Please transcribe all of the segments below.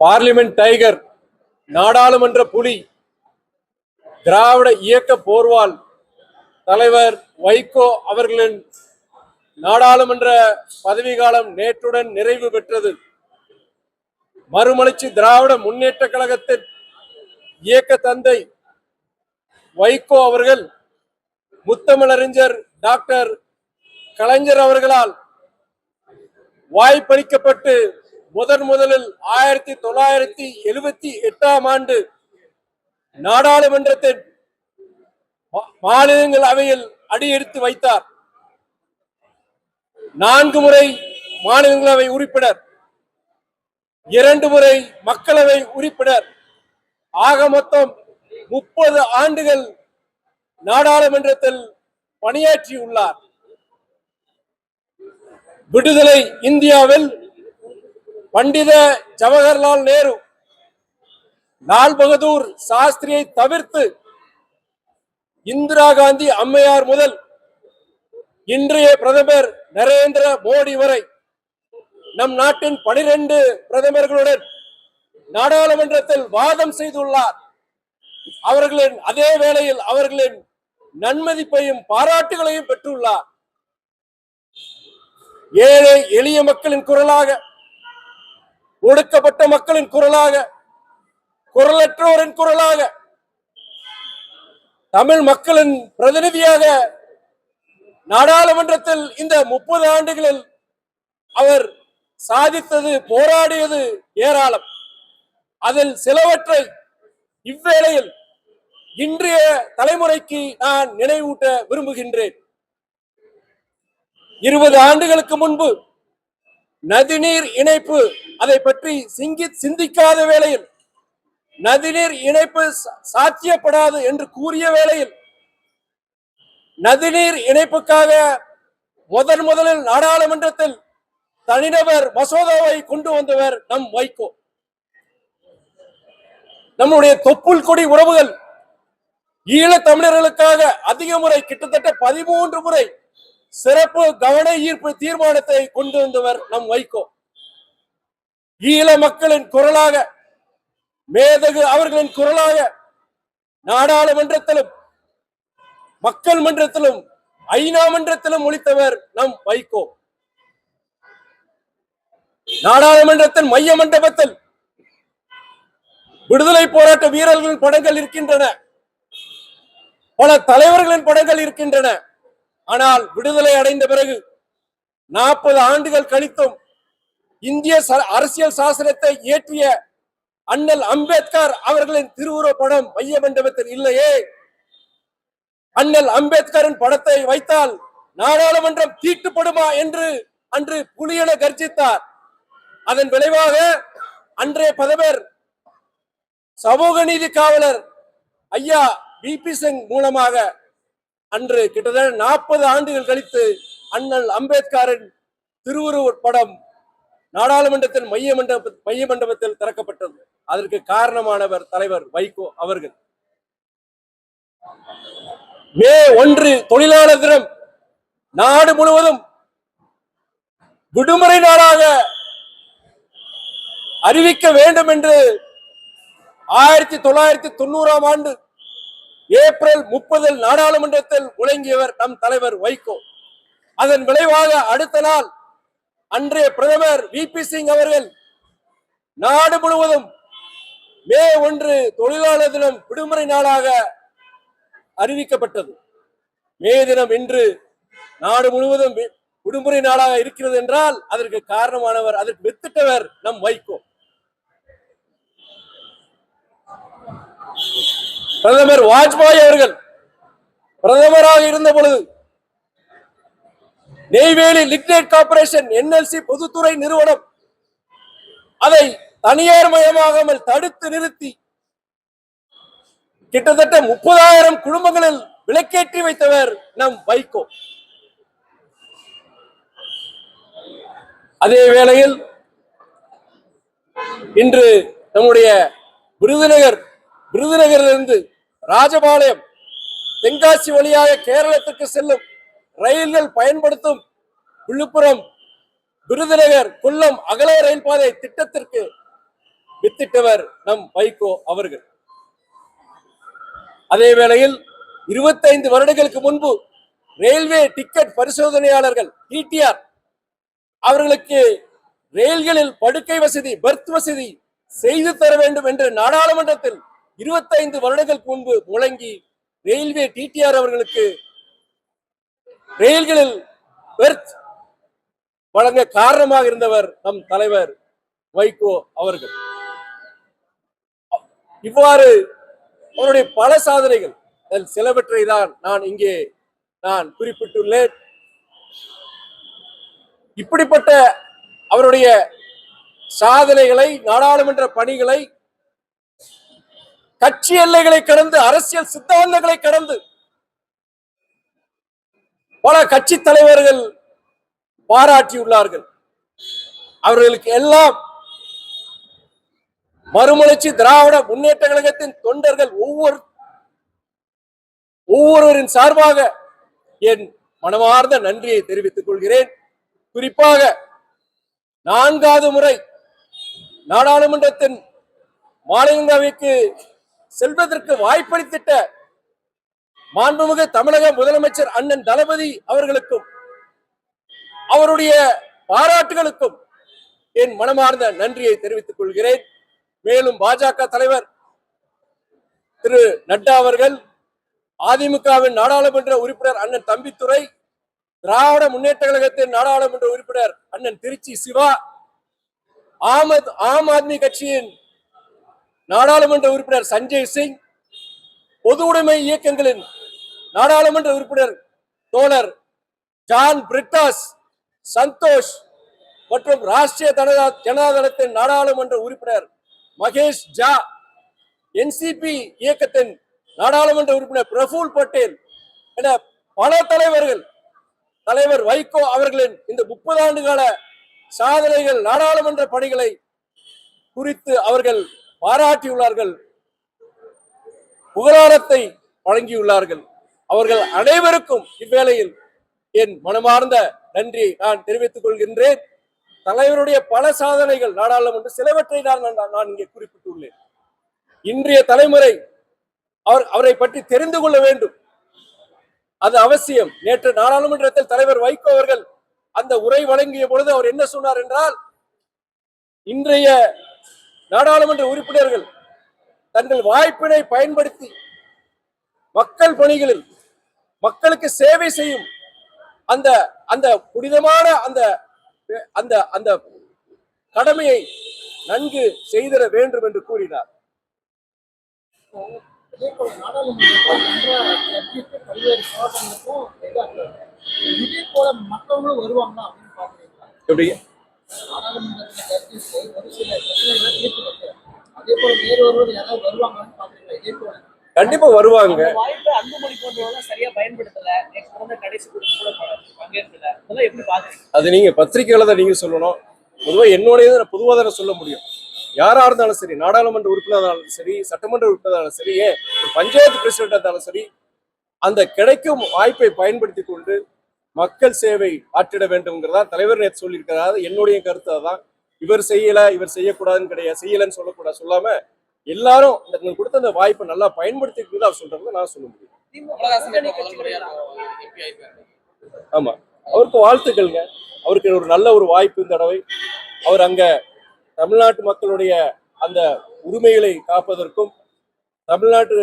Parliament tiger நாடாளுமன்ற புலி திராவிட இயக்க போர்வால் தலைவர் வைகோ அவர்களின் நாடாளுமன்ற பதவிகாலம் நேற்றுடன் நிறைவு பெற்றது. மறுமலர்ச்சி திராவிட முன்னேற்ற கழகத்தின் இயக்க தந்தை வைகோ அவர்கள் முத்தமிழறிஞர் டாக்டர் கலைஞர் அவர்களால் வாய்ப்பளிக்கப்பட்டு முதன் முதலில் ஆயிரத்தி தொள்ளாயிரத்தி எழுபத்தி எட்டாம் ஆண்டு நாடாளுமன்றத்தின் மாநிலங்கள் அவையில் அடியெடுத்து வைத்தார். நான்கு முறை மாநிலங்களவை உறுப்பினர். இரண்டு முறை மக்களவை உறுப்பினர். ஆக மொத்தம் முப்பது ஆண்டுகள் நாடாளுமன்றத்தில் பணியாற்றியுள்ளார். விடுதலை இந்தியாவில் பண்டித ஜவஹர்லால் நேரு லால் பகதூர் சாஸ்திரியை தவிர்த்து இந்திரா காந்தி அம்மையார் முதல் இன்றைய பிரதமர் நரேந்திர மோடி வரை நம் நாட்டின் பனிரெண்டு பிரதமர்களுடன் நாடாளுமன்றத்தில் வாதம் செய்துள்ளார். அவர்களின் அதே வேளையில் அவர்களின் நன்மதிப்பையும் பாராட்டுகளையும் பெற்றுள்ளார். ஏழை எளிய மக்களின் குரலாக ஒடுக்கப்பட்ட மக்களின் குரலாக குரலற்றோரின் குரலாக தமிழ் மக்களின் பிரதிநிதியாக நாடாளுமன்றத்தில் இந்த முப்பது ஆண்டுகளில் அவர் சாதித்தது போராடியது ஏராளம். அதில் சிலவற்றை இவ்வேளையில் இன்றைய தலைமுறைக்கு நான் நினைவூட்ட விரும்புகின்றேன். இருபது ஆண்டுகளுக்கு முன்பு நதிநீர் இணைப்பு அதை பற்றி சிங்கி சிந்திக்காத வேளையில் நதிநீர் இணைப்பு சா- சாத்தியப்படாது என்று கூறிய வேளையில் நதிநீர் இணைப்புக்காக முதன் முதலில் நாடாளுமன்றத்தில் தனிநபர் மசோதாவை கொண்டு வந்தவர் நம் வைகோ. நம்முடைய தொப்புள் கொடி உறவுகள் ஈழத் தமிழர்களுக்காக அதிக முறை கிட்டத்தட்ட பதிமூன்று முறை சிறப்பு கவன ஈர்ப்பு தீர்மானத்தை கொண்டு வந்தவர் நம் வைகோ. ஈழ மக்களின் குரலாக மேதகு அவர்களின் குரலாக நாடாளுமன்றத்திலும் மக்கள் மன்றத்திலும் ஐநா மன்றத்திலும் ஒழித்தவர் நம் வைகோ. நாடாளுமன்றத்தின் மைய மண்டபத்தில் விடுதலை போராட்ட வீரர்களின் படங்கள் இருக்கின்றன. பல தலைவர்களின் படங்கள் இருக்கின்றன. ஆனால் விடுதலை அடைந்த பிறகு நாற்பது ஆண்டுகள் கழித்தும் இந்திய அரசியல் சாசனத்தை இயற்றிய அண்ணல் அம்பேத்கர் அவர்களின் திருவுருவ படம் மைய மண்டபத்தில் இல்லையே. அண்ணல் அம்பேத்கரின் படத்தை வைத்தால் நாடாளுமன்றம் தீட்டுப்படுமா என்று அன்று புலியென கர்ஜித்தார். அதன் விளைவாக அன்றைய பதவர் சமூக நீதி காவலர் ஐயா பி பி சிங் மூலமாக அன்று கிட்டத்தட்ட நாற்பது ஆண்டுகள் கழித்து அண்ணல் அம்பேத்கரின் திருவுருவப் படம் நாடாளுமன்றத்தின் மைய மண்டப மைய மண்டபத்தில் திறக்கப்பட்டது. அதற்கு காரணமானவர் தலைவர் வைகோ அவர்கள். மே ஒன்று தொழிலாளர் தினம். நாடு முழுவதும் விடுமுறை நாளாக அறிவிக்க வேண்டும் என்று ஆயிரத்தி தொள்ளாயிரத்தி தொண்ணூறாம் ஆண்டு ஏப்ரல் முப்பதில் நாடாளுமன்றத்தில் முழங்கியவர் நம் தலைவர் வைகோ. அதன் விளைவாக அடுத்த நாள் அன்றைய பிரதமர் வி பி சிங் அவர்கள் நாடு முழுவதும் மே ஒன்று தொழிலாளர் தினம் விடுமுறை நாளாக அறிவிக்கப்பட்டது. மே தினம் இன்று நாடு முழுவதும் விடுமுறை நாளாக இருக்கிறது என்றால் அதற்கு காரணமானவர் அதற்கு வித்திட்டவர் நம் வைகோ. பிரதமர் வாஜ்பாய் அவர்கள் பிரதமராக இருந்த பொழுது நெய்வேலி லிக்னேட் கார்பரேஷன் என்எல்சி பொதுத்துறை நிறுவனம் அதை தனியார் மயமாகாமல் தடுத்து நிறுத்தி கிட்டத்தட்ட முப்பதாயிரம் குடும்பங்களில் விலக்கேற்றி வைத்தவர் நம் வைகோ. அதே வேளையில் இன்று நம்முடைய விருதுநகர் விருதுநகரிலிருந்து ராஜபாளையம் தென்காசி வழியாக கேரளத்துக்கு செல்லும் ரயில்கள் பயன்படுத்தும் விழுப்புரம் விருதுநகர் கொல்லம் அகல ரயில் பாதை திட்டத்திற்கு வித்திட்டவர் நம் வைகோ அவர்கள். அதே வேளையில் இருபத்தைந்து வருடங்களுக்கு முன்பு ரயில்வே டிக்கெட் பரிசோதனையாளர்கள் டிடிஆர் அவர்களுக்கு ரயில்களில் படுக்கை வசதி பெர்த் வசதி செய்து தர வேண்டும் என்று நாடாளுமன்றத்தில் இருபத்தைந்து வருடங்களுக்கு முன்பு முழங்கி ரயில்வே டிடிஆர் அவர்களுக்கு ரயில்களில் பெர்த் வழங்க காரணமாக இருந்தவர் நம் தலைவர் வைகோ அவர்கள். இவ்வாறு அவருடைய பல சாதனைகள் அதில் சிலவற்றை தான் நான் இங்கே நான் குறிப்பிட்டுள்ளேன். இப்படிப்பட்ட அவருடைய சாதனைகளை நாடாளுமன்ற பணிகளை கட்சி எல்லைகளை கடந்து அரசியல் சித்தாந்தங்களை கடந்து பல கட்சி தலைவர்கள் பாராட்டியுள்ளார்கள். அவர்களுக்கு எல்லாம் மறுமலர்ச்சி திராவிட முன்னேற்ற கழகத்தின் தொண்டர்கள் ஒவ்வொரு ஒவ்வொருவரின் சார்பாக என் மனமார்ந்த நன்றியை தெரிவித்துக் கொள்கிறேன். குறிப்பாக நான்காவது முறை நாடாளுமன்றத்தின் மாநிலங்களவைக்கு செல்வதற்கு வாய்ப்பளித்திட்ட மாண்புமிகு தமிழக முதலமைச்சர் அண்ணன் தளபதி அவர்களுக்கும் அவருடைய பாராட்டுகளுக்கும் என் மனமார்ந்த நன்றியை தெரிவித்துக் கொள்கிறேன். மேலும் பாஜக தலைவர் திரு நட்டா அவர்கள் அதிமுகவின் நாடாளுமன்ற உறுப்பினர் அண்ணன் தம்பித்துறை திராவிட முன்னேற்ற கழகத்தின் நாடாளுமன்ற உறுப்பினர் அண்ணன் திருச்சி சிவா ஆமத் ஆம் ஆத்மி கட்சியின் நாடாளுமன்ற உறுப்பினர் சஞ்சய் சிங் பொது உடைமை இயக்கங்களின் நாடாளுமன்ற உறுப்பினர் தோழர் ஜான் பிரிட்டாஸ் சந்தோஷ் மற்றும் ராஷ்டிரிய ஜனதா ஜனதாதளத்தின் நாடாளுமன்ற உறுப்பினர் மகேஷ் ஜா என்சிபி இயக்கத்தின் நாடாளுமன்ற உறுப்பினர் பிரபுல் பட்டேல் என பல தலைவர்கள் தலைவர் வைகோ அவர்களின் இந்த முப்பது ஆண்டு கால சாதனைகள் நாடாளுமன்ற பணிகளை குறித்து அவர்கள் பாராட்டியுள்ளார்கள். புகழாரத்தை வழங்கியுள்ளார்கள். அவர்கள் அனைவருக்கும் இவ்வேளையில் என் மனமார்ந்த நன்றியை நான் தெரிவித்துக் கொள்கின்றேன். தலைவருடைய பல சாதனைகள் நாடாளுமன்ற சிலவற்றை நான் நான் நான் இங்கே குறிப்பிட்டுள்ளேன். இன்றைய தலைமுறை அவர் அவரை பற்றி தெரிந்து கொள்ள வேண்டும். அது அவசியம். நேற்று நாடாளுமன்றத்தில் தலைவர் வைகோ அவர்கள் அந்த உரை வழங்கிய பொழுது அவர் என்ன சொன்னார் என்றால் இன்றைய நாடாளுமன்ற உறுப்பினர்கள் தங்கள் வாய்ப்பினை பயன்படுத்தி மக்கள் பணிகளில் மக்களுக்கு சேவை செய்யும் அந்த அந்த புனிதமான அந்த அந்த அந்த கடமையை நன்கு செய்திட வேண்டும் என்று கூறினார். இதே போல மற்றவங்களும் எப்படி கண்டிப்பா வருவாங்க. அது நீங்க பத்திரிகையாளர் தான் நீங்க சொல்லணும். பொதுவா என்னுடைய பொதுவாக தானே சொல்ல முடியும். யாரா இருந்தாலும் சரி நாடாளுமன்ற உறுப்பினராக இருந்தாலும் சரி சட்டமன்ற உறுப்பினராக இருந்தாலும் சரி ஏன் பஞ்சாயத்து பிரசிடென்ட் இருந்தாலும் சரி அந்த கிடைக்கும் வாய்ப்பை பயன்படுத்தி கொண்டு மக்கள் சேவை ஆற்றிட வேண்டும்ங்கிறதா தலைவர் நேற்று சொல்லியிருக்கிறார். அது என்னுடைய கருத்து அதான் இவர் செய்யல இவர் செய்யக்கூடாதுன்னு கிடையாது. செய்யலன்னு சொல்லக்கூடாது. சொல்லாம எல்லாரும் இந்த கொடுத்த அந்த வாய்ப்பை நல்லா பயன்படுத்திக்கிறது அவர் சொல்றது நான் சொல்ல முடியும். ஆமா. அவருக்கு வாழ்த்துக்கள்ங்க. அவருக்கு ஒரு நல்ல ஒரு வாய்ப்பு இந்த தடவை. அவர் அங்க தமிழ்நாட்டு மக்களுடைய அந்த உரிமைகளை காப்பதற்கும் தமிழ்நாட்டு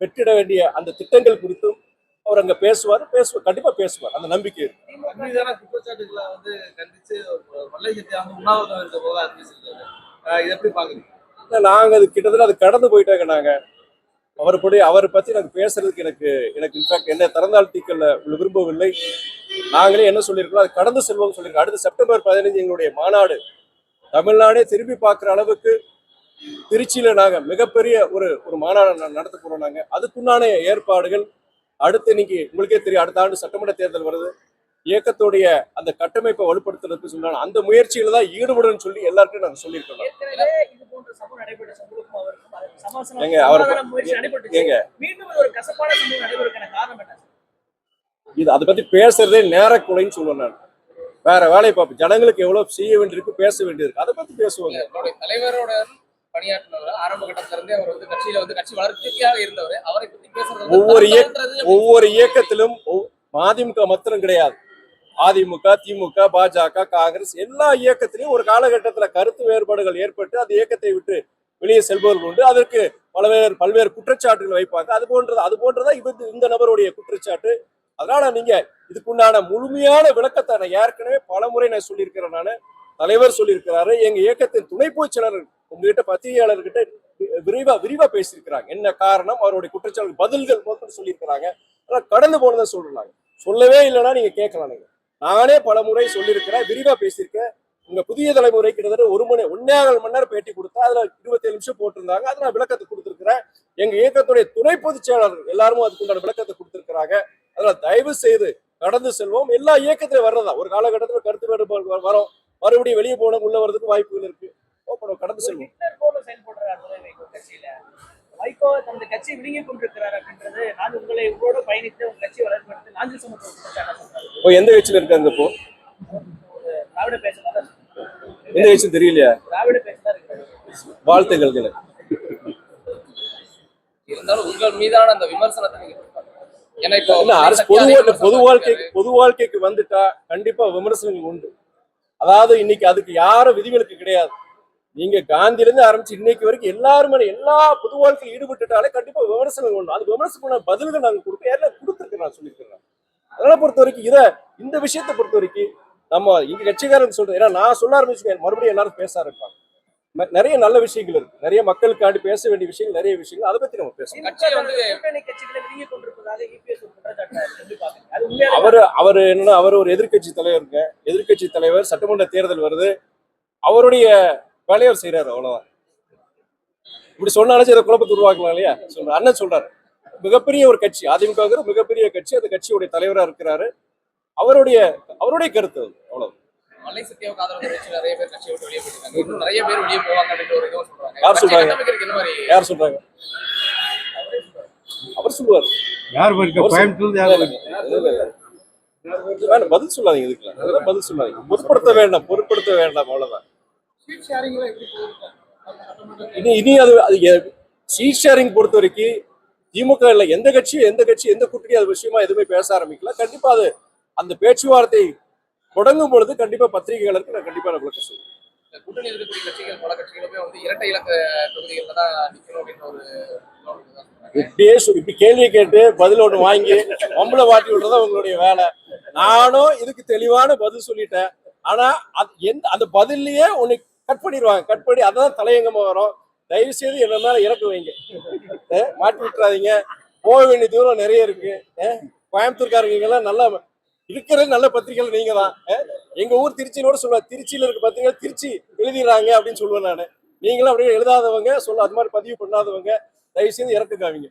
பெற்றிட வேண்டிய அந்த திட்டங்கள் குறித்தும் அவர் அங்க பேசுவார் பேசுவார் கண்டிப்பா பேசுவார். அந்த நம்பிக்கை இருக்கு. நாங்க அது கிட்டத்தட்ட அது கடந்து போயிட்டாங்க நாங்க. அவர் படி அவரை பத்தி எனக்கு பேசுறதுக்கு எனக்கு எனக்கு இன்ஃபேக்ட் என்ன திறந்தாழ்த்திக்கல விரும்பவில்லை. நாங்களே என்ன சொல்லியிருக்கோம் அது கடந்து செல்வோம் சொல்லியிருக்கோம். அடுத்த செப்டம்பர் பதினஞ்சு எங்களுடைய மாநாடு தமிழ்நாடே திரும்பி பார்க்குற அளவுக்கு திருச்சியில நாங்க மிகப்பெரிய ஒரு ஒரு மாநாடு நடத்த போறோம் நாங்க. அதுக்குண்டான ஏற்பாடுகள் அடுத்து இன்னைக்கு உங்களுக்கே தெரியும் அடுத்த ஆண்டு சட்டமன்ற தேர்தல் வருது. இயக்கத்துடைய அந்த கட்டமைப்பை வலுப்படுத்துறதுக்கு சொன்னாங்க. அந்த முயற்சியில தான் ஈடுபடுன்னு சொல்லி எல்லாருக்கும் நாங்க சொல்லியிருக்கோம் ஏற்கனவே இது அது அவரு- இது பத்தி பேசுறதே நேரக்குலைன்னு சொல்லுவேன் நான். வேற வேலையை பார்ப்போம். ஜனங்களுக்கு எவ்வளவு செய்ய வேண்டியிருக்கு பேச வேண்டியிருக்கு. அதை பத்தி பேசுவாங்க. தலைவரோட பணியாற்றினவர் ஆரம்ப கட்டத்துல இருந்தே அவர் வந்து கட்சியில வந்து கட்சி வளர்ச்சியாக இருந்தவர். அவரை பத்தி பேசுறது வந்து ஒவ்வொரு இயக்கத்திலும் மதிமுக மாத்திரம் கிடையாது. அதிமுக திமுக பாஜக காங்கிரஸ் எல்லா இயக்கத்திலையும் ஒரு காலகட்டத்துல கருத்து வேறுபாடுகள் ஏற்பட்டு அந்த இயக்கத்தை விட்டு வெளியே செல்பவர்கள் உண்டு. அதற்கு பல்வேறு பல்வேறு குற்றச்சாட்டுகள் வைப்பாங்க. அது போன்றது அது போன்றதா இது இந்த நபருடைய குற்றச்சாட்டு. அதனால நீங்க இதுக்குண்டான முழுமையான விளக்கத்தை நான் ஏற்கனவே பல முறை நான் சொல்லியிருக்கிறேன் நான். தலைவர் சொல்லியிருக்கிறாரு. எங்க இயக்கத்தின் துணை பொதுச்செயலாளர் உங்ககிட்ட பத்திரிகையாளர்கிட்ட விரிவா விரிவா பேசியிருக்கிறாங்க. என்ன காரணம்? அவருடைய குற்றச்சாட்டு பதில்கள் முதல்ல சொல்லியிருக்கிறாங்க. ஆனா கடந்து போனதை சொல்றாங்க. சொல்லவே இல்லைன்னா நீங்க கேட்கலாம் நீங்க. நானே பல முறை சொல்லியிருக்கிறேன் விரிவா பேசியிருக்கேன். உங்க புதிய தலைமுறை கிட்டத்தட்ட ஒரு மணி ஒன்னேகால் மணி நேரம் பேட்டி கொடுத்தா அதுல இருபத்தேழு நிமிஷம் போட்டிருந்தாங்க. அதை நான் விளக்கத்தை கொடுத்துருக்கிறேன். எங்க இயக்கத்துடைய துணை பொதுச் செயலாளர் எல்லாரும் அதுக்குண்டான விளக்கத்தை கொடுத்துருக்கிறாங்க. அதனால தயவு செய்து கடந்து செல்வோம். எல்லா இயக்கத்திலும் வர்றதா ஒரு காலகட்டத்தில் கருத்து வேறுபாடு வரும். மறுபடியும் வெளியே போன உள்ள வர்றதுக்கு வாய்ப்புகள் இருக்கு. ஓப்பன் கடந்து செல்வோம். ஹிட்லர் போல செயல்படுறார் துரை வைகோ கட்சியில. வைகோ தனது கட்சி விழுங்கி கொண்டிருக்கிறார் அப்படின்றது நான் உங்களை உங்களோட பயணித்து உங்க கட்சி வளர்ப்பது நாஞ்சில் சமத்துவ குற்றச்சாட்டை சொல்றாரு இப்போ எந்த கட்சியில இருக்காங்க இப்போ? திராவிட பேசலாம் எந்த கட்சி தெரியலையா? திராவிட பேசலாம் வாழ்த்துக்கள் எனக்கு. இருந்தாலும் உங்கள் மீதான அந்த விமர்சனத்தை? ஏன்னா இப்போ அரசு பொது வாழ்க்கை- பொது வாழ்க்கைக்கு பொது வாழ்க்கைக்கு வந்துட்டா கண்டிப்பா விமர்சனங்கள் உண்டு. அதாவது இன்னைக்கு அதுக்கு யாரும் விதிவிலக்கு கிடையாது. நீங்க காந்தியிலேருந்து ஆரம்பிச்சு இன்னைக்கு வரைக்கும் எல்லாருமே எல்லா பொது வாழ்க்கையில் ஈடுபட்டுட்டாலே கண்டிப்பா விமர்சனம் உண்டு. அது விமர்சனம் பதில்கள் நாங்க கொடுக்க எல்லாம் கொடுத்துருக்கேன் நான் சொல்லியிருக்கிறேன் அதனால பொறுத்த வரைக்கும் இதை இந்த விஷயத்தை பொறுத்த வரைக்கும் நம்ம இங்க கட்சிக்காரன் சொல்றது ஏன்னா நான் சொல்ல ஆரம்பிச்சு மறுபடியும் எல்லாரும் பேச ஆரம்பிப்பாங்க. நிறைய நல்ல விஷயங்கள் இருக்கு. நிறைய மக்களுக்காண்டி பேச வேண்டிய விஷயங்கள் நிறைய விஷயங்கள். அதை பத்தி நம்ம உண்மையான அவர் அவர் என்னன்னா அவர் ஒரு எதிர்க்கட்சி தலைவருங்க எதிர்க்கட்சி தலைவர் சட்டமன்ற தேர்தல் வருது. அவருடைய வேலையை செய்யறாரு அவ்வளவுதான். இப்படி சொன்னாலும் சரி குழப்பத்தை உருவாக்கலாம் இல்லையா? சொல்ற அண்ணன் சொல்றாரு. மிகப்பெரிய ஒரு கட்சி அதிமுகங்கிற மிகப்பெரிய கட்சி அந்த கட்சியுடைய தலைவரா இருக்கிறாரு. அவருடைய அவருடைய கருத்து மலை சத்தியாவுக்கு ஆதரவு தெரிவிச்சு நிறைய பேர் கட்சியை விட்டு வெளியே போயிருக்காங்க இன்னும் நிறைய பேர் வெளியே போவாங்க அப்படின்ற ஒரு இதுவும் சொல்றாங்க. யார் கட்சி சொல்றாங்க? கட்டமைக்கிறதுக்கு என்ன மாதிரி யார் சொல்றாங்க? அவர் சொல்லுவார். யார் போயிருக்கா பதில் சொல்லாதீங்க இதுக்கெல்லாம் பதில் சொல்லாதீங்க. பொருட்படுத்த வேண்டாம் பொருட்படுத்த வேண்டாம் அவ்வளவுதான். இனி இனி அது அது சீட் ஷேரிங் பொறுத்த வரைக்கும் திமுக இல்ல எந்த கட்சி எந்த கட்சி எந்த கூட்டணி அது விஷயமா எதுவுமே பேச ஆரம்பிக்கல. கண்டிப்பா அது அந்த பேச்சுவார்த்தை தொடங்கும் பொழுது கண்டிப்பா பத்திரிகைகளுக்கு நான் கண்டிப்பா நான் விளக்க சொல்லுவேன் கூட்டணி இருக்கக்கூடிய கட்சிகள் பல கட்சிகளுமே வந்து இரட்டை இலக்க தொகுதிகளில் தான் நிற்கணும் அப்படின்ற ஒரு. இப்படியே இப்படி கேள்வியை கேட்டு பதில் ஒண்ணு வாங்கி மம்பளை வாட்டி விடுறதா உங்களுடைய வேலை. நானும் இதுக்கு தெளிவான பதில் சொல்லிட்டேன். ஆனா அது எந்த அந்த பதில்லயே உன்னை கட் பண்ணிடுவாங்க. கட் பண்ணி அதான் தலையங்கமா வரும். தயவு செய்து என்ன மேல இறக்கு வைங்க. மாட்டி விட்டுறாதீங்க. போக வேண்டிய தூரம் நிறைய இருக்கு. கோயம்புத்தூர்காரங்க எல்லாம் நல்ல இருக்கிற நல்ல பத்திரிகைகள் நீங்க தான் எங்க ஊர் திருச்சியோட சொல்லுவேன் திருச்சியில இருக்க பத்திரிகை திருச்சி எழுதிடுறாங்க அப்படின்னு சொல்லுவேன் நான். நீங்களும் அப்படியே எழுதாதவங்க சொல்ல அது மாதிரி பதிவு பண்ணாதவங்க தயவு செய்து இறக்குக்காவீங்க